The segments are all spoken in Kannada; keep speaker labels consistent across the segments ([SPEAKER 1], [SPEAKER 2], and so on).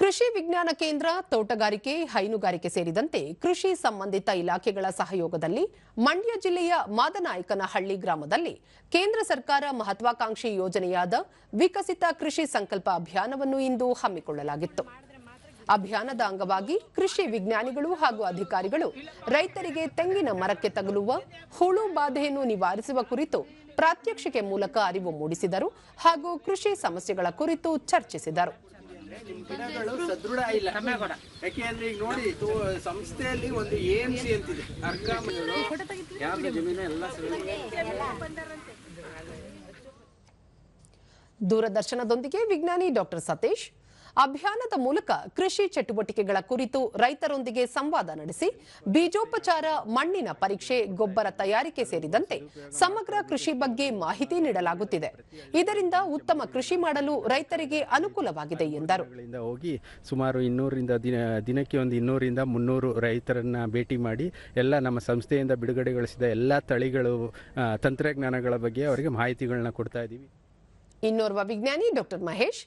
[SPEAKER 1] ಕೃಷಿ ವಿಜ್ಞಾನ ಕೇಂದ್ರ, ತೋಟಗಾರಿಕೆ, ಹೈನುಗಾರಿಕೆ ಸೇರಿದಂತೆ ಕೃಷಿ ಸಂಬಂಧಿತ ಇಲಾಖೆಗಳ ಸಹಯೋಗದಲ್ಲಿ ಮಂಡ್ಯ ಜಿಲ್ಲೆಯ ಮಾದನಾಯಕನಹಳ್ಳಿ ಗ್ರಾಮದಲ್ಲಿ ಕೇಂದ್ರ ಸರ್ಕಾರ ಮಹತ್ವಾಕಾಂಕ್ಷಿ ಯೋಜನೆಯಾದ ವಿಕಸಿತ ಕೃಷಿ ಸಂಕಲ್ಪ ಅಭಿಯಾನವನ್ನು ಇಂದು ಹಮ್ಮಿಕೊಳ್ಳಲಾಗಿತ್ತು. ಅಭಿಯಾನದ ಅಂಗವಾಗಿ ಕೃಷಿ ವಿಜ್ಞಾನಿಗಳು ಹಾಗೂ ಅಧಿಕಾರಿಗಳು ರೈತರಿಗೆ ತೆಂಗಿನ ಮರಕ್ಕೆ ತಗುಲುವ, ಹುಳು ಬಾಧೆಯನ್ನು ನಿವಾರಿಸುವ ಕುರಿತು ಪ್ರಾತ್ಯಕ್ಷಿಕೆ ಮೂಲಕ ಅರಿವು ಮೂಡಿಸಿದರು ಹಾಗೂ ಕೃಷಿ ಸಮಸ್ಯೆಗಳ ಕುರಿತು ಚರ್ಚಿಸಿದರು.
[SPEAKER 2] ಗಿಡಗಳು ಸದೃಢ ಇಲ್ಲ. ಯಾಕೆಂದ್ರೆ ಈಗ ನೋಡಿ ಸಂಸ್ಥೆಯಲ್ಲಿ ಒಂದು ಎ ಎಂ ಸಿ ಅಂತಿದೆ. ಅರ್ಕಾಮಗಳು ಯಾರ್ದು ಜಮೀನು ಎಲ್ಲ ಸರಿ.
[SPEAKER 1] ದೂರದರ್ಶನದೊಂದಿಗೆ ವಿಜ್ಞಾನಿ ಡಾಕ್ಟರ್ ಸತೀಶ್ ಅಭಿಯಾನದ ಮೂಲಕ ಕೃಷಿ ಚಟುವಟಿಕೆಗಳ ಕುರಿತು ರೈತರೊಂದಿಗೆ ಸಂವಾದ ನಡೆಸಿ ಬೀಜೋಪಚಾರ ಮಣ್ಣಿನ ಪರೀಕ್ಷೆ ಗೊಬ್ಬರ ತಯಾರಿಕೆ ಸೇರಿದಂತೆ ಸಮಗ್ರ ಕೃಷಿ ಬಗ್ಗೆ ಮಾಹಿತಿ ನೀಡಲಾಗುತ್ತಿದೆ. ಇದರಿಂದ ಉತ್ತಮ ಕೃಷಿ ಮಾಡಲು ರೈತರಿಗೆ ಅನುಕೂಲವಾಗಿದೆ ಎಂದರು.
[SPEAKER 3] ಹೋಗಿ ಸುಮಾರು ಇನ್ನೂರಿಂದ ದಿನ ದಿನಕ್ಕೆ ಒಂದು ಇನ್ನೂರಿಂದ ಮುನ್ನೂರು ರೈತರನ್ನ ಭೇಟಿ ಮಾಡಿ ಎಲ್ಲ ನಮ್ಮ ಸಂಸ್ಥೆಯಿಂದ ಬಿಡುಗಡೆಗೊಳಿಸಿದ ಎಲ್ಲ ತಳಿಗಳು ತಂತ್ರಜ್ಞಾನಗಳ ಬಗ್ಗೆ ಅವರಿಗೆ ಮಾಹಿತಿಗಳನ್ನ ಕೊಡ್ತಾ ಇದ್ದೀವಿ.
[SPEAKER 1] ಇನ್ನೋರ್ವ ವಿಜ್ಞಾನಿ ಡಾಕ್ಟರ್ ಮಹೇಶ್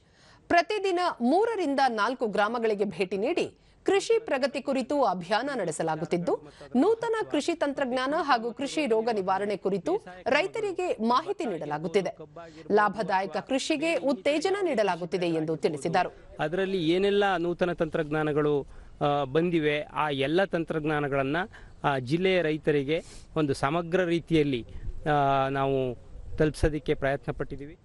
[SPEAKER 1] ಪ್ರತಿದಿನ ಮೂರರಿಂದ ನಾಲ್ಕು ಗ್ರಾಮಗಳಿಗೆ ಭೇಟಿ ನೀಡಿ ಕೃಷಿ ಪ್ರಗತಿ ಕುರಿತು ಅಭಿಯಾನ ನಡೆಸಲಾಗುತ್ತಿದ್ದು, ನೂತನ ಕೃಷಿ ತಂತ್ರಜ್ಞಾನ ಹಾಗೂ ಕೃಷಿ ರೋಗ ನಿವಾರಣೆ ಕುರಿತು ರೈತರಿಗೆ ಮಾಹಿತಿ ನೀಡಲಾಗುತ್ತಿದೆ. ಲಾಭದಾಯಕ ಕೃಷಿಗೆ ಉತ್ತೇಜನ ನೀಡಲಾಗುತ್ತಿದೆ ಎಂದು ತಿಳಿಸಿದರು.
[SPEAKER 4] ಅದರಲ್ಲಿ ಏನೆಲ್ಲ ನೂತನ ತಂತ್ರಜ್ಞಾನಗಳು ಬಂದಿವೆ, ಆ ಎಲ್ಲ ತಂತ್ರಜ್ಞಾನಗಳನ್ನು ಜಿಲ್ಲೆಯ ರೈತರಿಗೆ ಒಂದು ಸಮಗ್ರ ರೀತಿಯಲ್ಲಿ ನಾವು ತಲುಪಿಸೋದಕ್ಕೆ ಪ್ರಯತ್ನ ಪಟ್ಟಿದ್ದೀವಿ